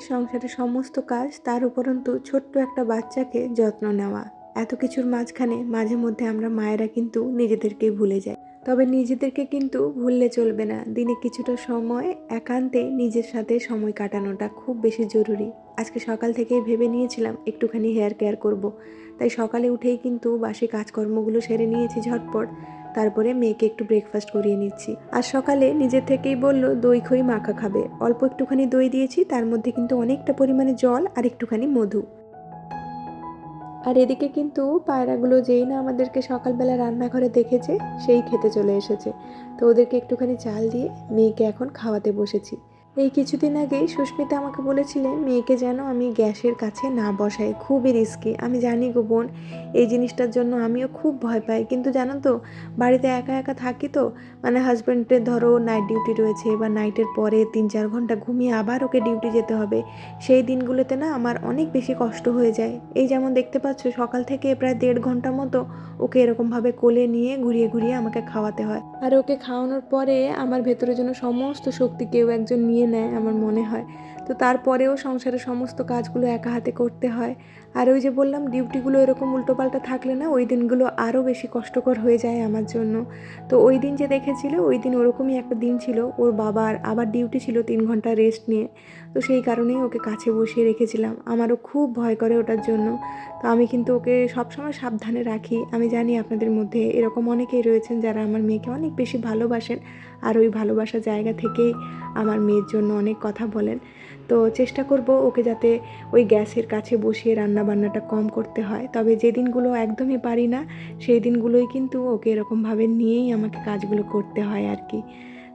সংসারের সমস্ত কাজ তার উপরন্তু ছোট্ট একটা বাচ্চাকে যত্ন নেওয়া। এত কিছুর মাঝখানে মাঝে মধ্যে আমরা মায়েরা কিন্তু নিজেদেরকেই ভুলে যাই। তবে নিজেদেরকে কিন্তু ভুললে চলবে না। দিনে কিছুটা সময় একান্তে নিজের সাথে সময় কাটানোটা খুব বেশি জরুরি। আজকে সকাল থেকেই ভেবে নিয়েছিলাম একটুখানি হেয়ার কেয়ার করব। তাই সকালে উঠেই কিন্তু বাসি কাজকর্মগুলো সেরে নিয়েছি ঝটপট। তারপরে মেয়েকে একটু ব্রেকফাস্ট করিয়ে নিচ্ছি। আর সকালে নিজের থেকেই বলল, দই খই মাখা খাবে। অল্প একটুখানি দই দিয়েছি, তার মধ্যে কিন্তু অনেকটা পরিমাণে জল আর একটুখানি মধু। আর এদিকে কিন্তু পায়রাগুলো যেই না আমাদেরকে সকালবেলা রান্নাঘরে দেখেছে, সেই খেতে চলে এসেছে। তো ওদেরকে একটুখানি চাল দিয়ে মেয়েকে এখন খাওয়াতে বসেছি। এই কিছুদিন আগেই সুস্মিতা আমাকে বলেছিলেন, মেয়েকে যেন আমি গ্যাসের কাছে না বসাই, খুবই রিস্কি আমি জানি গো বোন, এই জিনিসটার জন্য আমিও খুব ভয় পাই। কিন্তু জানো তো, বাড়িতে একা একা থাকি তো মানে হাজব্যান্ডের ধরো নাইট ডিউটি রয়েছে, বা নাইটের পরে তিন চার ঘণ্টা ঘুমিয়ে আবার ওকে ডিউটি যেতে হবে, সেই দিনগুলোতে না আমার অনেক বেশি কষ্ট হয়ে যায়। এই যেমন দেখতে পাচ্ছ, সকাল থেকে প্রায় দেড় ঘণ্টা মতো ওকে এরকমভাবে কোলে নিয়ে ঘুরিয়ে ঘুরিয়ে আমাকে খাওয়াতে হয়। আর ওকে খাওয়ানোর পরে আমার ভেতরে যেন সমস্ত শক্তি কেউ একজন নিয়ে নেয় আমার মনে হয়। তো তারপরেও সংসারের সমস্ত কাজগুলো একা হাতে করতে হয়। আর ওই যে বললাম, ডিউটিগুলো এরকম উল্টোপাল্টা থাকলে না, ওই দিনগুলো আরও বেশি কষ্টকর হয়ে যায় আমার জন্য। তো ওই দিন যে দেখেছিল, ওই দিন ওরকমই একটা দিন ছিল। ওর বাবার আবার ডিউটি ছিল তিন ঘণ্টা রেস্ট নিয়ে। তো সেই কারণেই ওকে কাছে বসিয়ে রেখেছিলাম। আমারও খুব ভয় করে ওটার জন্য। তো আমি কিন্তু ওকে সবসময় সাবধানে রাখি। আমি জানি আপনাদের মধ্যে এরকম অনেকেই রয়েছেন যারা আমার মেয়েকে অনেক বেশি ভালোবাসেন। আর ওই ভালোবাসার জায়গা থেকেই আমার মেয়ের জন্য অনেক কথা বলেন। তো চেষ্টা করব ওকে যাতে ওই গ্যাসের কাছে বসিয়ে রান্না বান্নাটা কম করতে হয়। তবে যে দিনগুলো একদমই পারি না, সেই দিনগুলোই কিন্তু ওকে এরকমভাবে নিয়েই আমাকে কাজগুলো করতে হয় আর কি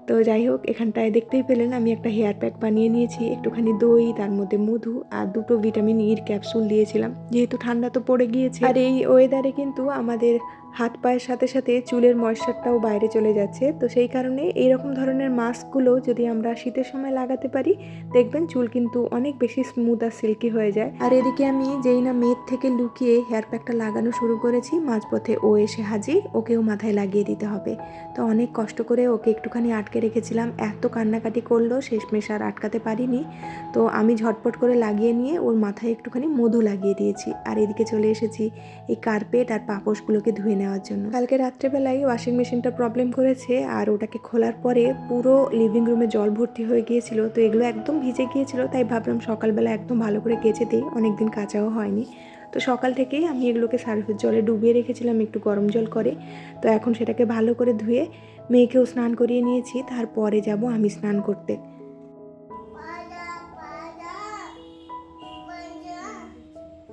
তো যাই হোক, এখানটায় দেখতেই পেলেন আমি একটা হেয়ার প্যাক বানিয়ে নিয়েছি, একটুখানি দই, তার মধ্যে মধু আর দুটো ভিটামিন ইর ক্যাপসুল দিয়েছিলাম। যেহেতু ঠান্ডা তো পড়ে গিয়েছে। আর এই ওয়েদারে কিন্তু আমাদের হাত পায়ের সাথে সাথে চুলের ময়শ্চারটাও বাইরে চলে যাচ্ছে। তো সেই কারণে এইরকম ধরনের মাস্কগুলো যদি আমরা শীতের সময় লাগাতে পারি, দেখবেন চুল কিন্তু অনেক বেশি স্মুথ আর সিল্কি হয়ে যায়। আর এদিকে আমি যেই না মেদ থেকে লুকিয়ে হেয়ার প্যাকটা লাগানো শুরু করেছি, মাঝপথে ও এসে হাজির, ওকেও মাথায় লাগিয়ে দিতে হবে। তো অনেক কষ্ট করে ওকে একটুখানি আটকে রেখেছিলাম। এত কান্নাকাটি করল শেষমেশ আর আটকাতে পারিনি। তো আমি ঝটপট করে লাগিয়ে নিয়ে ওর মাথায় একটুখানি মধু লাগিয়ে দিয়েছি। আর এদিকে চলে এসেছি এই কার্পেট আর পাপোশগুলোকে ধুয়ে নেওয়ার জন্য। কালকে রাত্রেবেলায় ওয়াশিং মেশিনটা প্রবলেম করেছে আর ওটাকে খোলার পরে পুরো লিভিং রুমে জল ভর্তি হয়ে গিয়েছিল। তো এগুলো একদম ভিজে গিয়েছিল, তাই ভাবলাম সকালবেলা একদম ভালো করে কেচে দিই। অনেকদিন কাচাও হয়নি। তো সকাল থেকেই আমি এগুলোকে সার্ফের জলে ডুবিয়ে রেখেছিলাম একটু গরম জল করে। তো এখন সেটাকে ভালো করে ধুয়ে মেয়েকেও স্নান করিয়ে নিয়েছি। তারপরে যাব আমি স্নান করতে।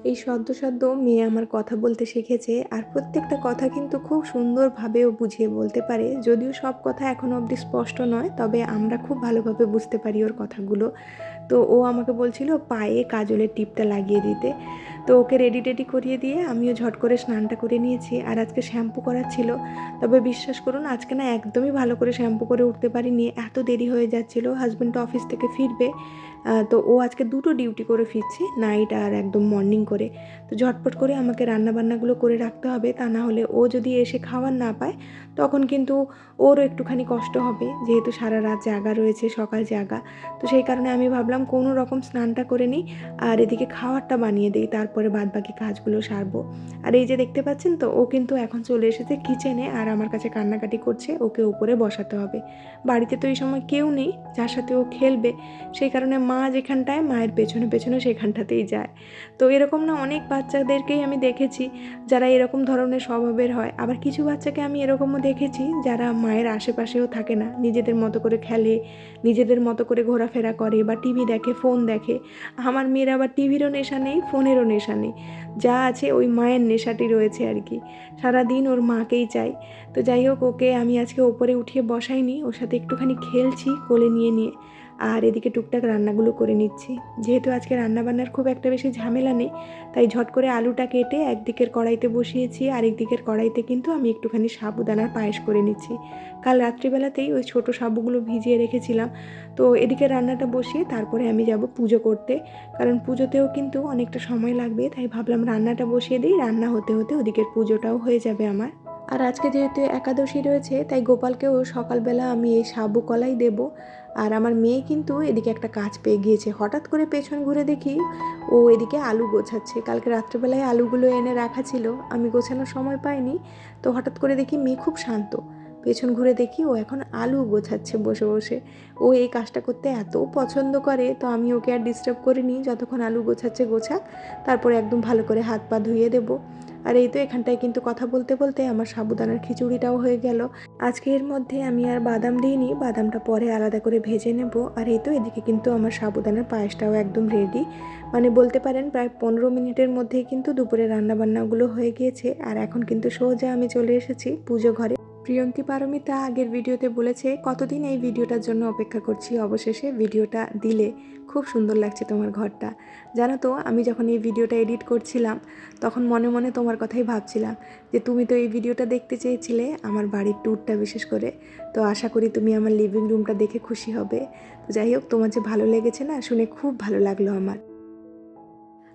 এই সদ্য সদ্য মেয়ে আমার কথা বলতে শিখেছে আর প্রত্যেকটা কথা কিন্তু খুব সুন্দরভাবেও বুঝিয়ে বলতে পারে। যদিও সব কথা এখনও অবধি স্পষ্ট নয়, তবে আমরা খুব ভালোভাবে বুঝতে পারি ওর কথাগুলো। তো ও আমাকে বলছিল পায়ে কাজলের টিপটা লাগিয়ে দিতে। তো ওকে রেডি টেডি করিয়ে দিয়ে আমিও ঝট করে স্নানটা করে নিয়েছি আর আজকে শ্যাম্পু করার ছিল। তবে বিশ্বাস করুন, আজকে না একদমই ভালো করে শ্যাম্পু করে উঠতে পারিনি। এত দেরি হয়ে যাচ্ছিল হাজব্যান্ড অফিস থেকে ফিরবে। তো ও আজকে দুটো ডিউটি করে ফিরছে নাইট আর একদম মর্নিং করে। তো ঝটপট করে আমাকে রান্না বান্নাগুলো করে রাখতে হবে, তা না হলে ও যদি এসে খাবার না পায়, তখন কিন্তু ওরও একটুখানি কষ্ট হবে, যেহেতু সারা রাত জাগা রয়েছে, সকাল জাগা। তো সেই কারণে আমি ভাবলাম কোনো রকম স্নানটা করে নিই, আর এদিকে খাবারটা বানিয়ে দিই, তারপরে বাদ বাকি কাজগুলো সারবো। আর এই যে দেখতে পাচ্ছেন তো, ও কিন্তু এখন চলে এসেছে কিচেনে আর আমার কাছে কান্নাকাটি করছে, ওকে ওপরে বসাতে হবে। বাড়িতে তো এই সময় কেউ নেই, যার সাথে ও খেলবে, সেই কারণে মা যেখানটায়, মায়ের পেছনে পেছনে সেখানটাতেই যায়। তো এরকম না অনেক বাচ্চাদেরকেই আমি দেখেছি যারা এরকম ধরনের স্বভাবের হয়। আবার কিছু বাচ্চাকে আমি এরকমও দেখেছি যারা মায়ের আশেপাশেও থাকে না। নিজেদের মতো করে খেলে, নিজেদের মতো করে ঘোরাফেরা করে বা টিভি দেখে, ফোন দেখে। আমার মেয়ের আবার টিভিরও নেশা নেই, ফোনেরও নেশা নেই। যা আছে ওই মায়ের নেশাটি রয়েছে আর কি। সারাদিন ওর মাকেই চাই। তো যাই হোক, ওকে আমি আজকে ওপরে উঠিয়ে বসাইনি। ওর সাথে একটুখানি খেলছি কোলে নিয়ে নিয়ে। আর এদিকে টুকটাক রান্নাগুলো করে নিচ্ছি। যেহেতু আজকে রান্নাবান্নার খুব একটা বেশি ঝামেলা নেই, তাই ঝট করে আলুটা কেটে একদিকের কড়াইতে বসিয়েছি আরেক দিকের কড়াইতে কিন্তু আমি একটুখানি সাবুদানার পায়েস করে নিচ্ছি। কাল রাত্রিবেলাতেই ওই ছোটো সাবুগুলো ভিজিয়ে রেখেছিলাম। তো এদিকে রান্নাটা বসিয়ে তারপরে আমি যাব পুজো করতে। কারণ পুজোতেও কিন্তু অনেকটা সময় লাগবে, তাই ভাবলাম রান্নাটা বসিয়ে দিই, রান্না হতে হতে ওদিকের পুজোটাও হয়ে যাবে আমার। আর আজকে যেহেতু একাদশী রয়েছে, তাই গোপালকেও সকালবেলা আমি এই সাবু কলাই দেব। আর আমার মেয়ে কিন্তু এদিকে একটা কাজ পেয়ে গিয়েছে। হঠাৎ করে পেছন ঘুরে দেখি ও এদিকে আলু গোছাচ্ছে। কালকে রাত্রেবেলায় আলুগুলো এনে রাখা ছিল। আমি গোছানোর সময় পাইনি। তো হঠাৎ করে দেখি মেয়ে খুব শান্ত। পেছন ঘুরে দেখি ও এখন আলু গোছাচ্ছে বসে বসে। ও এই কাজটা করতে এত পছন্দ করে। তো আমি ওকে আর ডিস্টার্ব করিনি। যতক্ষণ আলু গোছাচ্ছে, গোছাক, তারপরে একদম ভালো করে হাত পা ধুয়ে দেবো। আর এই তো এখানটায় কিন্তু কথা বলতে বলতে আমার সাবুদানার খিচুড়িটাও হয়ে গেল। আজকে এর মধ্যে আমি আর বাদাম দিইনি, বাদামটা পরে আলাদা করে ভেজে নেব। আর এই তো এদিকে কিন্তু আমার সাবুদানার পায়েসটাও একদম রেডি মানে বলতে পারেন প্রায় পনেরো মিনিটের মধ্যেই কিন্তু দুপুরে রান্নাবান্নাগুলো হয়ে গিয়েছে। আর এখন কিন্তু সোজা আমি চলে এসেছি পুজো ঘরে। প্রিয়ঙ্কি পারমিতা আগের ভিডিওতে বলেছে, কতদিন এই ভিডিওটার জন্য অপেক্ষা করছি? অবশেষে ভিডিওটা দিলে। খুব সুন্দর লাগছে তোমার ঘরটা। জানো তো, আমি যখন এই ভিডিওটা এডিট করছিলাম, তখন মনে মনে তোমার কথাই ভাবছিলাম যে তুমি তো এই ভিডিওটা দেখতে চেয়েছিলে আমার বাড়ির ট্যুরটা বিশেষ করে। তো আশা করি তুমি আমার লিভিং রুমটা দেখে খুশি হবে। তো যাই হোক, তোমার যে ভালো লেগেছে না, শুনে খুব ভালো লাগল আমার।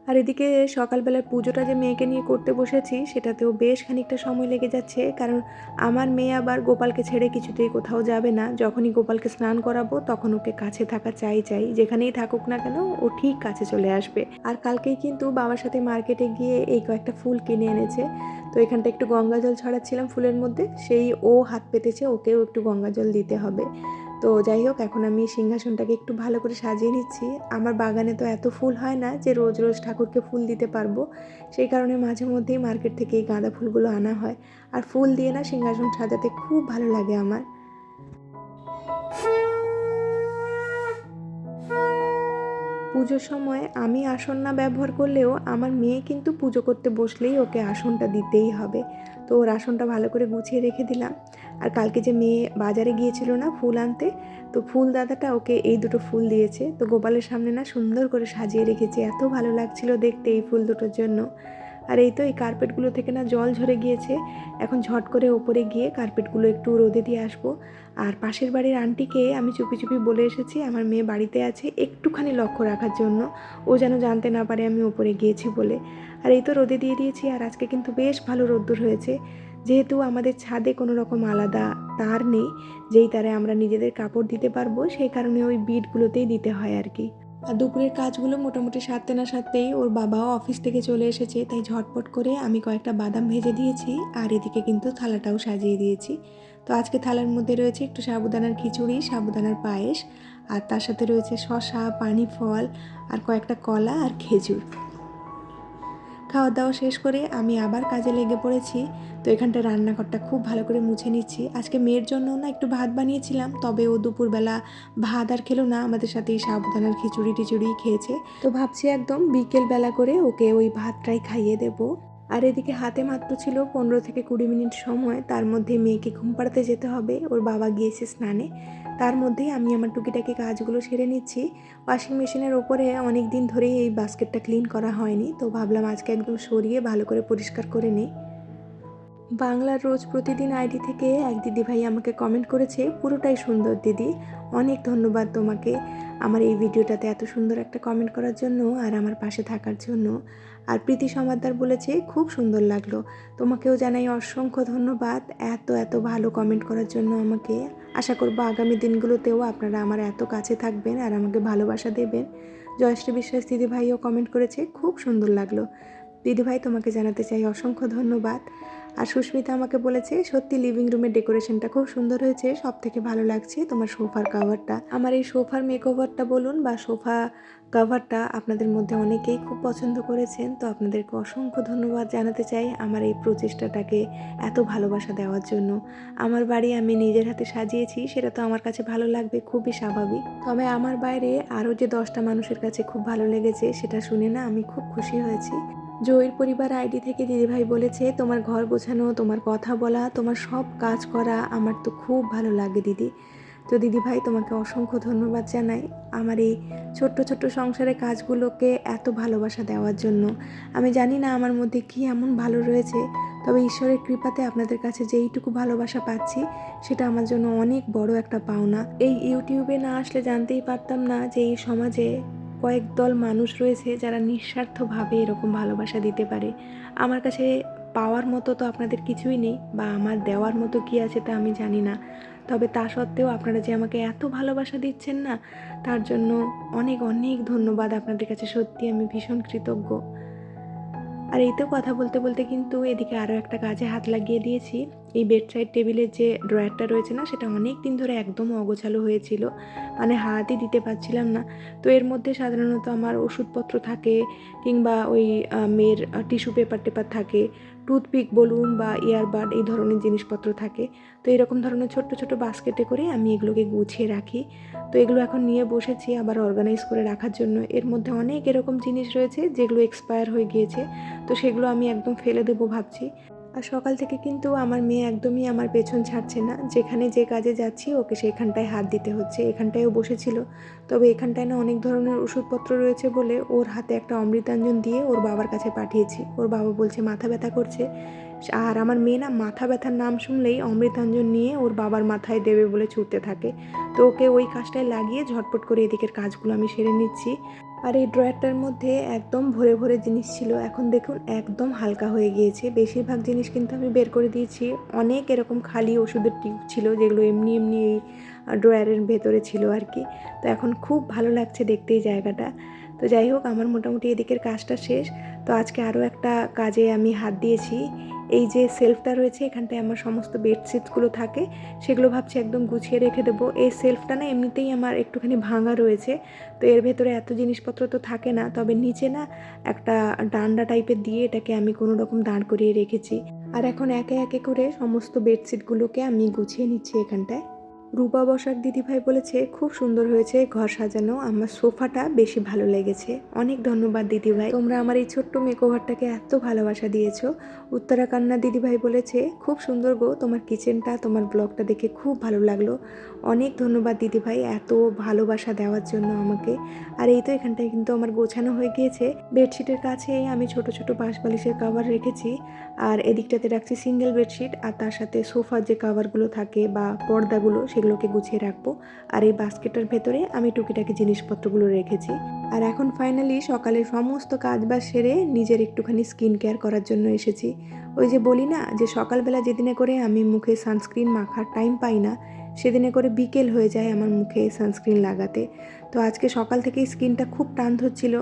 আর এদিকে সকালবেলার পুজোটা যে মেয়েকে নিয়ে করতে বসেছি, সেটাতেও বেশ খানিকটা সময় লেগে যাচ্ছে। কারণ আমার মেয়ে আবার গোপালকে ছেড়ে কিছুতেই কোথাও যাবে না। যখনই গোপালকে স্নান করাবো, তখন ওকে কাছে থাকা চাই চাই। যেখানেই থাকুক না কেন, ও ঠিক কাছে চলে আসবে। আর কালকেই কিন্তু বাবার সাথে মার্কেটে গিয়ে এই কয়েকটা ফুল কিনে এনেছে। তো এখানটা একটু গঙ্গা জল ছড়াচ্ছিলাম ফুলের মধ্যে। সেই ও হাত পেতেছে, ওকেও একটু গঙ্গা জল দিতে হবে। তো যাই হোক, এখন আমি সিংহাসনটাকে একটু ভালো করে সাজিয়ে নিচ্ছি। আমার বাগানে তো এত ফুল হয় না যে রোজ রোজ ঠাকুরকে ফুল দিতে পারব। সেই কারণে মাঝে মধ্যেই মার্কেট থেকে এই গাঁদা ফুলগুলো আনা হয়। আর ফুল দিয়ে না সিংহাসন সাজাতে খুব ভালো লাগে আমার। পুজোর সময় আমি আসন না ব্যবহার করলেও আমার মেয়ে কিন্তু পুজো করতে বসলেই ওকে আসনটা দিতেই হবে। তো ওর আসনটা ভালো করে গুছিয়ে রেখে দিলাম। আর কালকে যে মেয়ে বাজারে গিয়েছিল না ফুল আনতে, তো ফুল দাদাটা ওকে এই দুটো ফুল দিয়েছে। তো গোপালের সামনে না সুন্দর করে সাজিয়ে রেখেছে। এত ভালো লাগছিল দেখতে এই ফুল দুটোর জন্য। আর এই তো এই কার্পেটগুলো থেকে না জল ঝরে গিয়েছে। এখন ঝট করে ওপরে গিয়ে কার্পেটগুলো একটু রোদে দিয়ে আসব। আর পাশের বাড়ির আন্টিকে আমি চুপি চুপি বলে এসেছি, আমার মেয়ে বাড়িতে আছে একটুখানি লক্ষ্য রাখার জন্য। ও যেন জানতে না পারে আমি ওপরে গিয়েছি বলে। আর এই তো রোদে দিয়ে দিয়েছি, আর আজকে কিন্তু বেশ ভালো রোদ্দুর হয়েছে। যেহেতু আমাদের ছাদে কোনো রকম আলাদা তার নেই, যেই তারে আমরা নিজেদের কাপড় দিতে পারব, সেই কারণে ওই বিটগুলোতেই দিতে হয় আর কি। আর দুপুরের কাজগুলো মোটামুটি সারতে না সারতেই ওর বাবাও অফিস থেকে চলে এসেছে, তাই ঝটপট করে আমি কয়েকটা বাদাম ভেজে দিয়েছি, আর এদিকে কিন্তু থালাটাও সাজিয়ে দিয়েছি। তো আজকে থালার মধ্যে রয়েছে একটু সাবুদানার খিচুড়ি, সাবুদানার পায়েস, আর তার সাথে রয়েছে শশা পানি ফল আর কয়েকটা কলা আর খেজুর। খাওয়া দাওয়া শেষ করে আমি আবার কাজে লেগে পড়েছি। তো এখানটা রান্নাঘরটা খুব ভালো করে মুছে নিচ্ছি। আজকে মেয়ের জন্য না একটু ভাত বানিয়েছিলাম, তবে ও দুপুরবেলা ভাত আর খেলো না। আমাদের সাথে এই সাবধানার খিচুড়ি টিচুড়ি খেয়েছে। তো ভাবছি একদম বিকেল বেলা করে ওকে ওই ভাতটাই খাইয়ে দেবো। আর এদিকে হাতে মাত্র ছিল পনেরো থেকে কুড়ি মিনিট সময়। তার মধ্যে মেয়েকে ঘুম পাড়াতে যেতে হবে। ওর বাবা গিয়েছে স্নানে। তার মধ্যেই আমি আমার টুকিটাকি কাজগুলো সেরে নিচ্ছি। ওয়াশিং মেশিনের ওপরে অনেক দিন ধরেই এই বাস্কেটটা ক্লিন করা হয়নি, তো ভাবলাম আজকে একদম সরিয়ে ভালো করে পরিষ্কার করে নিই। বাংলার রোজ প্রতিদিন আইডি থেকে এক দিদি ভাই আমাকে কমেন্ট করেছে, পুরোটাই সুন্দর দিদি। অনেক ধন্যবাদ তোমাকে আমার এই ভিডিওটাতে এত সুন্দর একটা কমেন্ট করার জন্য আর আমার পাশে থাকার জন্য। আর প্রীতি সমাদ্দার বলেছে, খুব সুন্দর লাগল। তোমাকেও জানাই অসংখ্য ধন্যবাদ এত এত ভালো কমেন্ট করার জন্য আমাকে। আশা করব আগামী দিনগুলোতেও আপনারা আমার এত কাছে থাকবেন আর আমাকে ভালোবাসা দেবেন। জয়শ্রী বিশ্বাস দিদি ভাইও কমেন্ট করেছে, খুব সুন্দর লাগল। দিদিভাই তোমাকে জানাতে চাই অসংখ্য ধন্যবাদ। আর সুস্মিতা আমাকে বলেছে, সত্যি লিভিং রুমের ডেকোরেশনটা খুব সুন্দর হয়েছে সব থেকে ভালো লাগছে তোমার সোফার কাভারটা আমার এই সোফার মেকওভারটা বলুন বা সোফা কাভারটা আপনাদের মধ্যে অনেকেই খুব পছন্দ করেছেন, তো আপনাদেরকে অসংখ্য ধন্যবাদ জানাতে চাই আমার এই প্রচেষ্টাটাকে এত ভালোবাসা দেওয়ার জন্য। আমার বাড়ি আমি নিজের হাতে সাজিয়েছি, সেটা তো আমার কাছে ভালো লাগবে, খুবই স্বাভাবিক। তবে আমার বাইরে আরও যে দশটা মানুষের কাছে খুব ভালো লেগেছে, সেটা শুনে না আমি খুব খুশি হয়েছি। জয়ের পরিবার আইডি থেকে দিদিভাই বলেছে, তোমার ঘর গোছানো, তোমার কথা বলা, তোমার সব কাজ করা আমার তো খুব ভালো লাগে দিদি। তো দিদিভাই তোমাকে অসংখ্য ধন্যবাদ জানাই আমার এই ছোট্ট ছোট্ট সংসারের কাজগুলোকে এত ভালোবাসা দেওয়ার জন্য। আমি জানি না আমার মধ্যে কী এমন ভালো রয়েছে, তবে ঈশ্বরের কৃপাতে আপনাদের কাছে যেইটুকু ভালোবাসা পাচ্ছি, সেটা আমার জন্য অনেক বড় একটা পাওনা। এই ইউটিউবে না আসলে জানতেই পারতাম না যে এই সমাজে কয়েক দল মানুষ রয়েছে যারা নিঃস্বার্থভাবে এরকম ভালোবাসা দিতে পারে। আমার কাছে পাওয়ার মতো তো আপনাদের কিছুই নেই বা আমার দেওয়ার মতো কি আছে তা আমি জানি না। তবে তা সত্ত্বেও আপনারা যে আমাকে এত ভালোবাসা দিচ্ছেন না, তার জন্য অনেক অনেক ধন্যবাদ আপনাদের কাছে। সত্যি আমি ভীষণ কৃতজ্ঞ। আর এই তো কথা বলতে বলতে কিন্তু এদিকে আরও একটা কাজে হাত লাগিয়ে দিয়েছি। এই বেডসাইড টেবিলের যে ড্রয়ারটা রয়েছে না, সেটা অনেক দিন ধরে একদম অগোছালো হয়েছিল। মানে হাতই দিতে পারছিলাম না। তো এর মধ্যে সাধারণত আমার ওষুধপত্র থাকে কিংবা ওই মেয়ের টিস্যু পেপার টেপার থাকে টুথপিক বলুন বা ইয়ারবাড এই ধরনের জিনিসপত্র থাকে। তো এরকম ধরনের ছোট্ট ছোট বাস্কেটে করে আমি এগুলোকে গুছিয়ে রাখি। তো এগুলো এখন নিয়ে বসেছি আবার অর্গানাইজ করে রাখার জন্য। এর মধ্যে অনেক এরকম জিনিস রয়েছে যেগুলো এক্সপায়ার হয়ে গিয়েছে। তো সেগুলো আমি একদম ফেলে দেবো ভাবছি। আর সকাল থেকে কিন্তু আমার মেয়ে একদমই আমার পেছন ছাড়ছে না। যেখানে যে কাজে যাচ্ছি, ওকে সেখানটায় হাত দিতে হচ্ছে। এখানটায়ও বসেছিল। তবে এখানটায় না অনেক ধরনের ওষুধপত্র রয়েছে বলে ওর হাতে একটা অমৃতাঞ্জন দিয়ে ওর বাবার কাছে পাঠিয়েছি। ওর বাবা বলছে, মাথা ব্যথা করছে। আর আমার মেয়ে না মাথা ব্যথার নাম শুনলেই অমৃতাঞ্জন নিয়ে ওর বাবার মাথায় দেবে বলে ছুটতে থাকে। তো ওকে ওই কাজটায় লাগিয়ে ঝটপট করে এদিকের কাজগুলো আমি সেরে নিচ্ছি। আর এই ড্রয়ারটার মধ্যে একদম ভরে ভরে জিনিস ছিল। এখন দেখুন একদম হালকা হয়ে গিয়েছে। বেশিরভাগ জিনিস কিন্তু আমি বের করে দিয়েছি। অনেক এরকম খালি ওষুধের টিউব ছিল যেগুলো এমনি এমনি এই ড্রয়ারের ভেতরে ছিল আর কি। তো এখন খুব ভালো লাগছে দেখতে এই জায়গাটা। তো যাই হোক, আমার মোটামুটি এদিকের কাজটা শেষ। তো আজকে আরও একটা কাজে আমি হাত দিয়েছি। এই যে সেলফটা রয়েছে, এখানটায় আমার সমস্ত বেডশিটগুলো থাকে, সেগুলো ভাবছি একদম গুছিয়ে রেখে দেবো। এই সেলফটা না এমনিতেই আমার একটুখানি ভাঙা রয়েছে, তো এর ভেতরে এত জিনিসপত্র তো থাকে না, তবে নিচে না একটা ডান্ডা টাইপের দিয়ে এটাকে আমি কোনো রকম দাঁড় করিয়ে রেখেছি। আর এখন একে একে করে সমস্ত বেডশিটগুলোকে আমি গুছিয়ে নিচ্ছি এখানটায়। রূপা বসাক দিদিভাই বলেছে, খুব সুন্দর হয়েছে ঘর সাজানো, আমার সোফাটা বেশি ভালো লেগেছে। অনেক ধন্যবাদ দিদিভাই। তোমরা আমার এই ছোট্ট মেকওভারটাকে এত ভালোবাসা দিয়েছ। উত্তরাকান্না দিদিভাই বলেছে, খুব সুন্দর গো, তোমার কিচেনটা, তোমার ব্লগটা দেখে খুব ভালো লাগল। অনেক ধন্যবাদ দিদিভাই এত ভালোবাসা দেওয়ার জন্য আমাকে। আর এই তো এখানটায় কিন্তু আমার গোছানো হয়ে গিয়েছে। বেডশিটের কাছে আমি ছোট ছোট বাঁশ বালিশের কাভার রেখেছি। আর এদিকটাতে রাখছি সিঙ্গেল বেডশিট আর তার সাথে সোফার যে কাভারগুলো থাকে বা পর্দাগুলো সেগুলোকে গুছিয়ে রাখব। আর এই বাস্কেটের ভেতরে আমি টুকিটাকি জিনিসপত্রগুলো রেখেছি। আর এখন ফাইনালি সকালের সমস্ত কাজ বাজ সেরে নিজের একটুখানি স্কিন কেয়ার করার জন্য এসেছি। ওই যে বলি না যে সকালবেলা যেদিনে করে আমি মুখে সানস্ক্রিন মাখার টাইম পাই না সেদিনে করে বিকেল হয়ে যায় আমার মুখে সানস্ক্রিন লাগাতে। তো আজকে সকাল থেকেই স্কিনটা খুব টান ধরছিল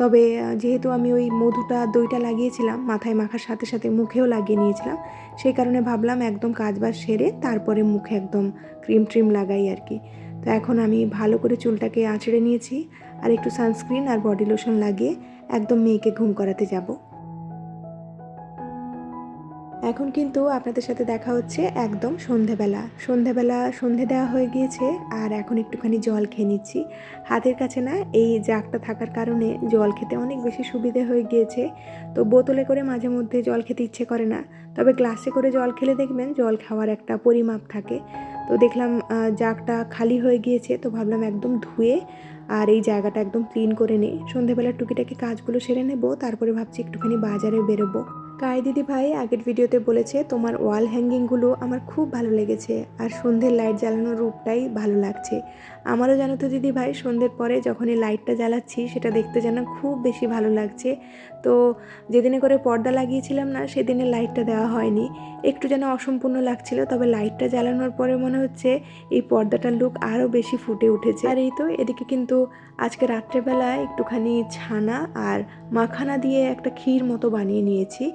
তবে যেহেতু আমি ওই মধুটা, দইটা লাগিয়েছিলাম, মাথায় মাখার সাথে সাথে মুখেও লাগিয়ে নিয়েছিলাম, সেই কারণে ভাবলাম একদম কাজ বাজ সেরে তারপরে মুখে একদম ক্রিম ট্রিম লাগাই আর কি। তো এখন আমি ভালো করে চুলটাকে আঁচড়ে নিয়েছি, আর একটু সানস্ক্রিন আর বডি লোশন লাগিয়ে একদম মেয়েকে ঘুম করাতে যাব। এখন কিন্তু আপনাদের সাথে দেখা হচ্ছে একদম সন্ধেবেলা। সন্ধেবেলা সন্ধে দেওয়া হয়ে গিয়েছে আর এখন একটুখানি জল খেয়ে নিচ্ছি। হাতের কাছে না এই জাগটা থাকার কারণে জল খেতে অনেক বেশি সুবিধে হয়ে গিয়েছে। তো বোতলে করে মাঝে মধ্যে জল খেতে ইচ্ছে করে না। তবে গ্লাসে করে জল খেলে দেখবেন জল খাওয়ার একটা পরিমাপ থাকে। তো দেখলাম জাগটা খালি হয়ে গিয়েছে তো ভাবলাম একদম ধুয়ে আর এই জায়গাটা একদম ক্লিন করে নিই। সন্ধেবেলা টুকিটাকি কাজগুলো সেরে নেব, তারপরে ভাবছি একটুখানি বাজারে বেরোবো। কাই দিদি ভাই আগের ভিডিওতে বলেছে, তোমার ওয়াল হ্যাঙ্গিংগুলো আমার খুব ভালো লেগেছে, আর সন্ধ্যের লাইট জ্বালানোর রূপটাই ভালো লাগছে। আমারও জানো তো দিদি ভাই, সন্ধ্যের পরে যখন এই লাইটটা জ্বালাচ্ছি, সেটা দেখতে যেন খুব বেশি ভালো লাগছে। তো যেদিনে করে পর্দা লাগিয়েছিলাম না, সেদিনে লাইটটা দেওয়া হয়নি। একটু যেন অসম্পূর্ণ লাগছিল, তবে লাইটটা জ্বালানোর পরে মনে হচ্ছে এই পর্দাটার লুক আরও বেশি ফুটে উঠেছে। আর এই তো, এদিকে কিন্তু আজকে রাত্রেবেলায় একটুখানি ছানা আর মাখানা দিয়ে একটা ক্ষীর মতো বানিয়ে নিয়েছি।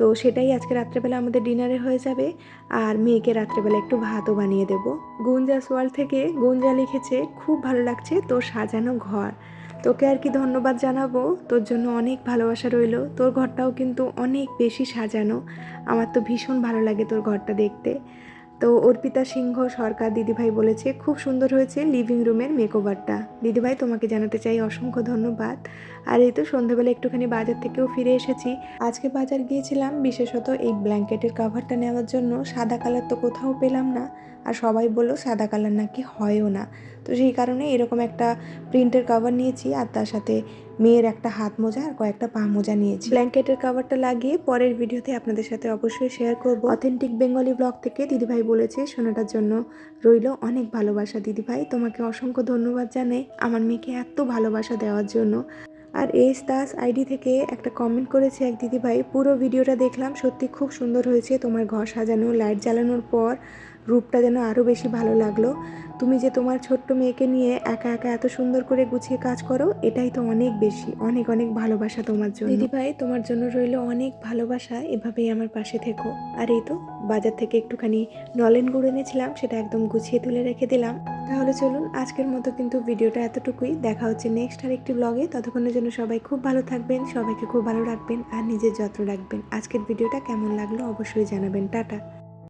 তো সেটাই আজকে রাত্রেবেলা আমাদের ডিনারে হয়ে যাবে। আর মেয়েকে রাত্রেবেলা একটু ভাতও বানিয়ে দেব। গুঞ্জা ওয়ার্ল্ড থেকে গুঞ্জা লিখেছে, খুব ভালো লাগছে তোর সাজানো ঘর। তোকে আর কি ধন্যবাদ জানাব? তোর জন্য অনেক ভালোবাসা রইল। তোর ঘরটাও কিন্তু অনেক বেশি সাজানো। আমার তো ভীষণ ভালো লাগে তোর ঘরটা দেখতে। তো অর্পিতা সিংহ, সরকার দিদিভাই বলেছে, খুব সুন্দর হয়েছে লিভিং রুমের মেকওভারটা দিদিভাই, তোমাকে জানাতে চাই অসংখ্য ধন্যবাদ। আর এই তো সন্ধ্যেবেলা একটুখানি বাজার থেকেও ফিরে এসেছি। আজকে বাজার গিয়েছিলাম, বিশেষত এই ব্ল্যাঙ্কেটের কাভারটা নেওয়ার জন্য। সাদা কালার তো কোথাও পেলাম না। আর সবাই বলল, সাদা কালার নাকি হয়ও না। তো সেই কারণে এরকম একটা প্রিন্টের কাভার নিয়েছি, আর তার সাথে মেয়ের একটা হাত মোজা আর কয়েকটা পা মোজা নিয়েছি। ব্ল্যাঙ্কেটের কাভারটা লাগিয়ে পরের ভিডিওতে আপনাদের সাথে অবশ্যই শেয়ার করব। অথেন্টিক বেঙ্গলি ব্লগ থেকে দিদিভাই বলেছে, শোনাটার জন্য রইল অনেক ভালোবাসা দিদিভাই। তোমাকে অসংখ্য ধন্যবাদ জানাই আমার মেয়েকে এত ভালোবাসা দেওয়ার জন্য। আর এস দাস আইডি থেকে একটা কমেন্ট করেছে এক দিদিভাই, পুরো ভিডিওটা দেখলাম, সত্যি খুব সুন্দর হয়েছে তোমার ঘর সাজানো লাইট জ্বালানোর পর রূপটা যেন আরও বেশি ভালো লাগল। তুমি যে তোমার ছোট্ট মেয়েকে নিয়ে একা একা এত সুন্দর করে গুছিয়ে কাজ করো, এটাই তো অনেক বেশি। অনেক অনেক ভালোবাসা তোমার জন্য। দিদিভাই তোমার জন্য রইল অনেক ভালোবাসা। এভাবেই আমার পাশে থেকো। আর এই তো, বাজার থেকে একটুখানি নলেন গুড় এনেছিলাম, সেটা একদম গুছিয়ে তুলে রেখে দিলাম। তাহলে চলুন, আজকের মতো কিন্তু ভিডিওটা এতটুকুই। দেখা হচ্ছে নেক্সট আর একটি ব্লগে ততক্ষণের জন্য সবাই খুব ভালো থাকবেন, সবাইকে খুব ভালো রাখবেন, আর নিজের যত্ন রাখবেন। আজকের ভিডিওটা কেমন লাগল অবশ্যই জানাবেন। টাটা।